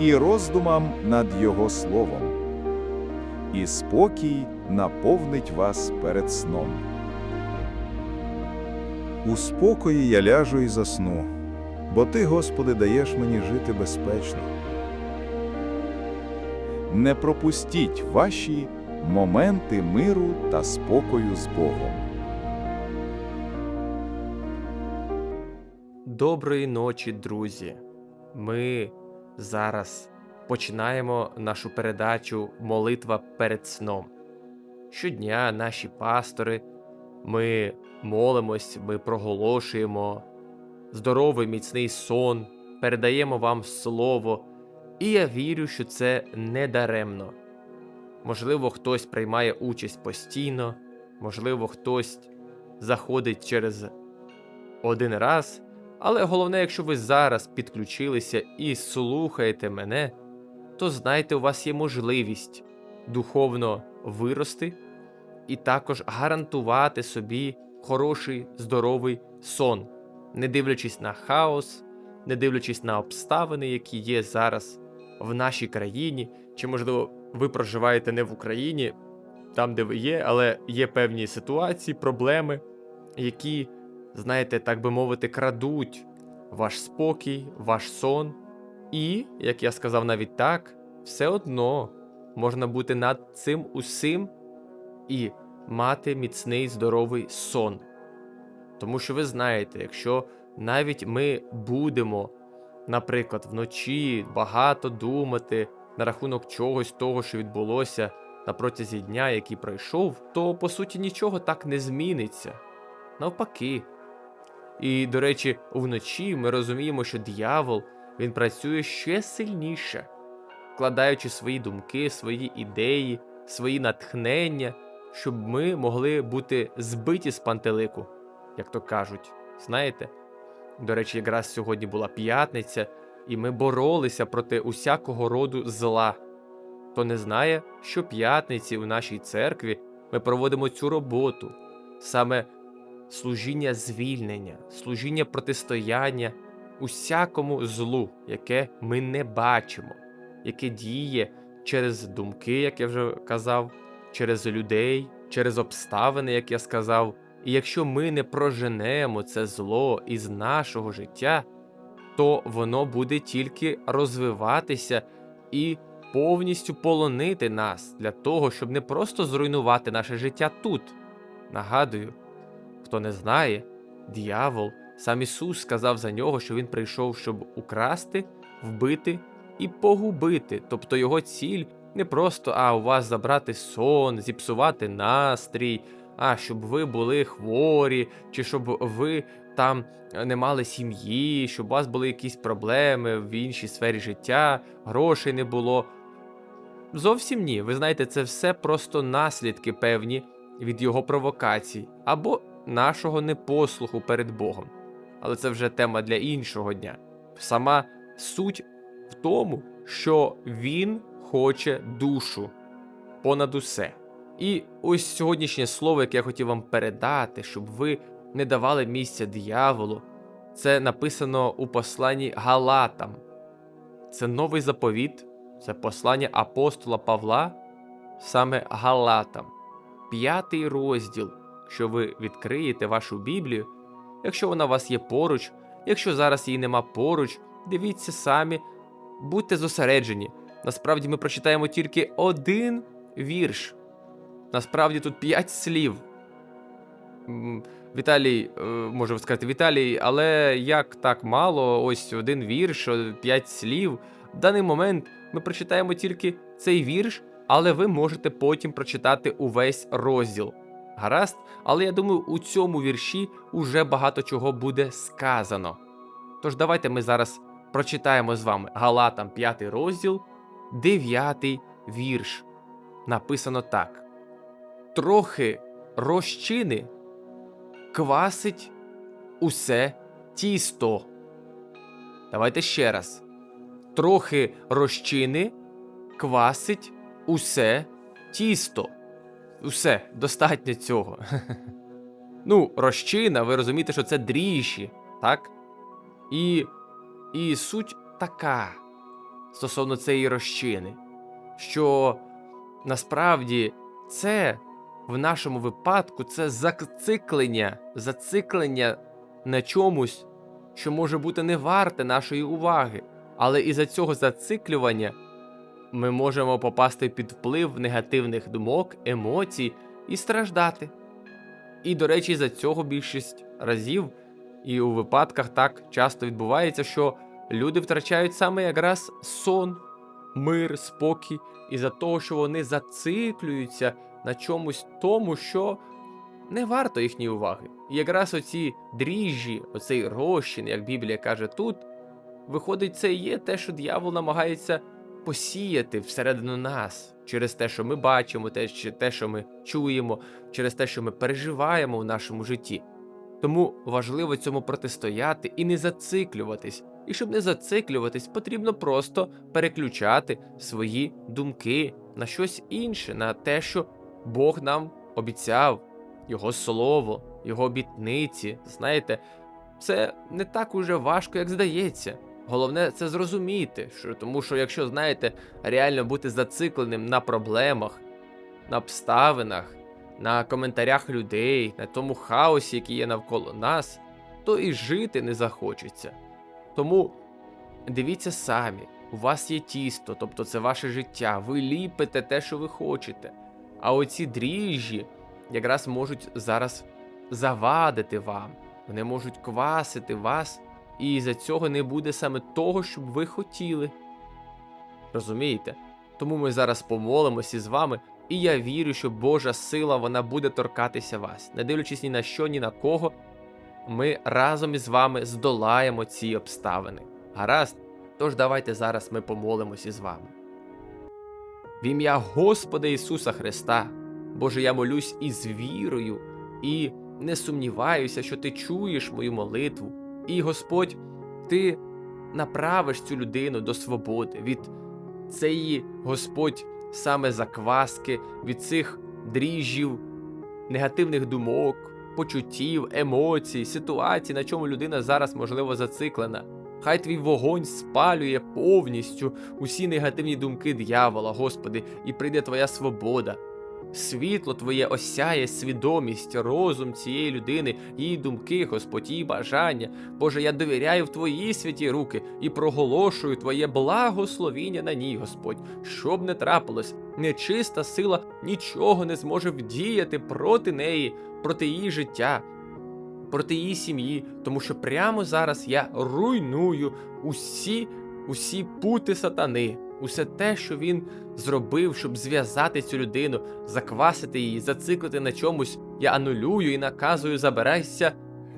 і роздумам над Його словом. І спокій наповнить вас перед сном. У спокої я ляжу і засну, бо Ти, Господи, даєш мені жити безпечно. Не пропустіть ваші моменти миру та спокою з Богом. Доброї ночі, друзі. Ми зараз починаємо нашу передачу Молитва перед сном. Щодня наші пастори, ми молимось, ми проголошуємо здоровий міцний сон, передаємо вам слово, і я вірю, що це не даремно. Можливо, хтось приймає участь постійно, можливо, хтось заходить через один раз. Але головне, якщо ви зараз підключилися і слухаєте мене, то знайте, у вас є можливість духовно вирости і також гарантувати собі хороший здоровий сон, не дивлячись на хаос, не дивлячись на обставини, які є зараз в нашій країні, чи, можливо, ви проживаєте не в Україні, там, де ви є, але є певні ситуації, проблеми, які знаєте, так би мовити, крадуть ваш спокій, ваш сон. І, як я сказав навіть так, все одно можна бути над цим усім і мати міцний здоровий сон. Тому що ви знаєте, якщо навіть ми будемо, наприклад, вночі багато думати на рахунок чогось того, що відбулося на протязі дня, який пройшов, то по суті нічого так не зміниться. Навпаки. І, до речі, вночі ми розуміємо, що диявол він працює ще сильніше, вкладаючи свої думки, свої ідеї, свої натхнення, щоб ми могли бути збиті з пантелику, як то кажуть. Знаєте? До речі, якраз сьогодні була п'ятниця, і ми боролися проти усякого роду зла. Хто не знає, що п'ятниці у нашій церкві ми проводимо цю роботу, саме служіння звільнення, служіння протистояння усякому злу, яке ми не бачимо, яке діє через думки, як я вже казав, через людей, через обставини, як я сказав. І якщо ми не проженемо це зло із нашого життя, то воно буде тільки розвиватися і повністю полонити нас для того, щоб не просто зруйнувати наше життя тут. Нагадую, Хто не знає, діявол, сам Ісус сказав за нього, що Він прийшов, щоб украсти, вбити і погубити. Тобто його ціль не просто а у вас забрати сон, зіпсувати настрій, а щоб ви були хворі, чи щоб ви там не мали сім'ї, щоб у вас були якісь проблеми в іншій сфері життя, грошей не було. Зовсім ні. Ви знаєте, це все просто наслідки певні від його провокацій або нашого непослуху перед Богом. Але це вже тема для іншого дня. Сама суть в тому, що він хоче душу понад усе. І ось сьогоднішнє слово, яке я хотів вам передати, щоб ви не давали місця дияволу, це написано у посланні Галатам. Це новий заповіт, це послання апостола Павла, саме Галатам, п'ятий розділ. Якщо ви відкриєте вашу Біблію, якщо вона у вас є поруч, якщо зараз її нема поруч, дивіться самі, будьте зосереджені. Насправді ми прочитаємо тільки один вірш. Насправді тут п'ять слів. Віталій, е, можу сказати, Віталій, але як так мало, ось один вірш, п'ять слів. В даний момент ми прочитаємо тільки цей вірш, але ви можете потім прочитати увесь розділ. Гаразд, але я думаю, у цьому вірші уже багато чого буде сказано. Тож давайте ми зараз прочитаємо з вами Галатам 5 розділ, 9 вірш. Написано так: Трохи розчини квасить усе тісто. Давайте ще раз. Трохи розчини квасить усе тісто. Усе, достатньо цього. Ну, розчина, ви розумієте, що це дріжджі, так? І, і суть така стосовно цієї розчини, що насправді це в нашому випадку це зациклення, зациклення на чомусь, що може бути не варте нашої уваги. Але із-за цього зациклювання ми можемо попасти під вплив негативних думок, емоцій і страждати. І, до речі, за цього більшість разів і у випадках так часто відбувається, що люди втрачають саме якраз сон, мир, спокій, із-за того, що вони зациклюються на чомусь тому, що не варто їхньої уваги. І якраз оці дріжджі, оцей розчин, як Біблія каже тут, виходить, це і є те, що диявол намагається посіяти всередину нас через те, що ми бачимо, те, що- ми чуємо, через те, що ми переживаємо в нашому житті. Тому важливо цьому протистояти і не зациклюватись. І щоб не зациклюватись, потрібно просто переключати свої думки на щось інше, на те, що Бог нам обіцяв, Його слово, Його обітниці. Знаєте, це не так уже важко, як здається. Головне це зрозуміти, що тому що якщо знаєте, реально бути зацикленим на проблемах, на обставинах, на коментарях людей, на тому хаосі, який є навколо нас, то і жити не захочеться. Тому дивіться самі, у вас є тісто, тобто це ваше життя, ви ліпите те, що ви хочете. А оці дріжджі якраз можуть зараз завадити вам, вони можуть квасити вас, і за цього не буде саме того, що б ви хотіли. Розумієте? Тому ми зараз помолимося з вами, і я вірю, що Божа сила вона буде торкатися вас, не дивлячись ні на що, ні на кого. Ми разом із вами здолаємо ці обставини. Гаразд? Тож давайте зараз ми помолимося з вами. В ім'я Господа Ісуса Христа, Боже, я молюсь із вірою і не сумніваюся, що ти чуєш мою молитву. І Господь, ти направиш цю людину до свободи від цієї, Господь, саме закваски, від цих дріжджів, негативних думок, почуттів, емоцій, ситуацій, на чому людина зараз, можливо, зациклена. Хай твій вогонь спалює повністю усі негативні думки дьявола, Господи, і прийде Твоя свобода. Світло Твоє осяє свідомість, розум цієї людини, її думки, Господь, її бажання. Боже, я довіряю в Твої святі руки і проголошую Твоє благословіння на ній, Господь. Щоб не трапилось, нечиста сила нічого не зможе вдіяти проти неї, проти її життя, проти її сім'ї, тому що прямо зараз я руйную усі, усі пути сатани, усе те, що він зробив, щоб зв'язати цю людину, заквасити її, зациклити на чомусь. Я анулюю і наказую забирайся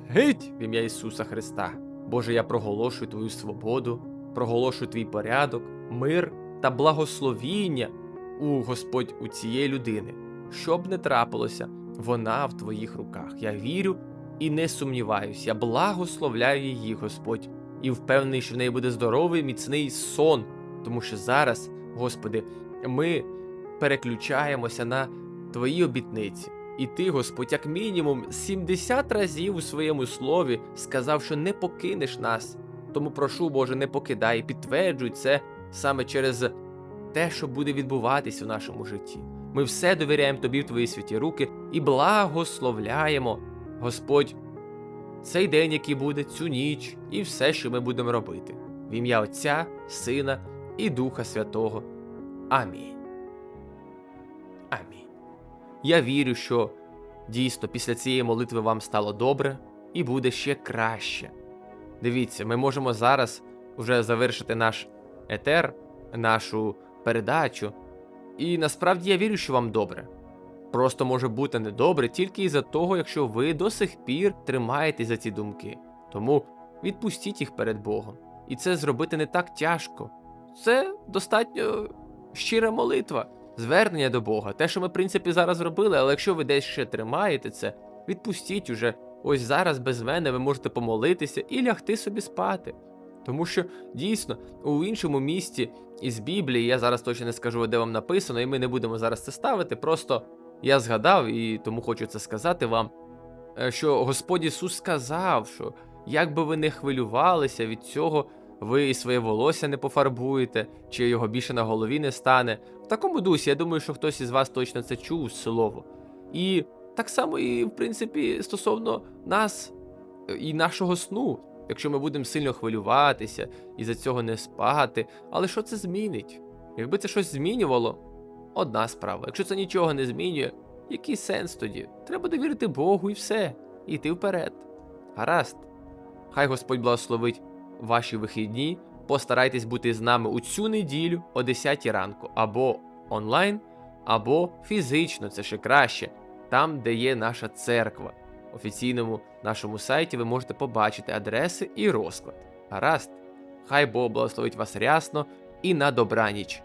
геть в ім'я Ісуса Христа. Боже, я проголошую Твою свободу, проголошую твій порядок, мир та благословіння у Господь у цієї людини. Щоб не трапилося, вона в твоїх руках. Я вірю і не сумніваюся. Я благословляю її, Господь, і впевнений, що в неї буде здоровий, міцний сон, тому що зараз, Господи, ми переключаємося на Твої обітниці. І ти, Господь, як мінімум 70 разів у своєму слові сказав, що не покинеш нас. Тому прошу, Боже, не покидай, підтверджуй це саме через те, що буде відбуватись у нашому житті. Ми все довіряємо Тобі в Твої святі руки і благословляємо, Господь, цей день, який буде, цю ніч, і все, що ми будемо робити. В ім'я Отця, Сина і Духа Святого. Амінь. Амінь. Я вірю, що дійсно після цієї молитви вам стало добре і буде ще краще. Дивіться, ми можемо зараз вже завершити наш етер, нашу передачу. І насправді я вірю, що вам добре. Просто може бути недобре тільки із-за того, якщо ви до сих пір тримаєтесь за ці думки. Тому відпустіть їх перед Богом. і це зробити не так тяжко. Це достатньо щира молитва, звернення до Бога. Те, що ми, в принципі, зараз зробили, але якщо ви десь ще тримаєте це, відпустіть уже. Ось зараз без мене ви можете помолитися і лягти собі спати. Тому що дійсно у іншому місті із Біблії, я зараз точно не скажу, де вам написано, і ми не будемо зараз це ставити. Просто я згадав і тому хочу це сказати вам, е, що Господь Ісус сказав, що як би ви не хвилювалися від цього, ви і своє волосся не пофарбуєте, чи його більше на голові не стане. В такому дусі, я думаю, що хтось із вас точно це чув слово. І так само і, в принципі, стосовно нас е, і нашого сну. Якщо ми будемо сильно хвилюватися і за цього не спати, але що це змінить? Якби це щось змінювало, одна справа. Якщо це нічого не змінює, який сенс тоді? Треба довірити Богу і все, і йти вперед. Гаразд. Хай Господь благословить ваші вихідні. Постарайтесь бути з нами у цю неділю о 10 ранку, або онлайн, або фізично, це ще краще, там, де є наша церква. Офіційному нашому сайті ви можете побачити адреси і розклад. Гаразд. Хай Бог благословить вас рясно і на добраніч.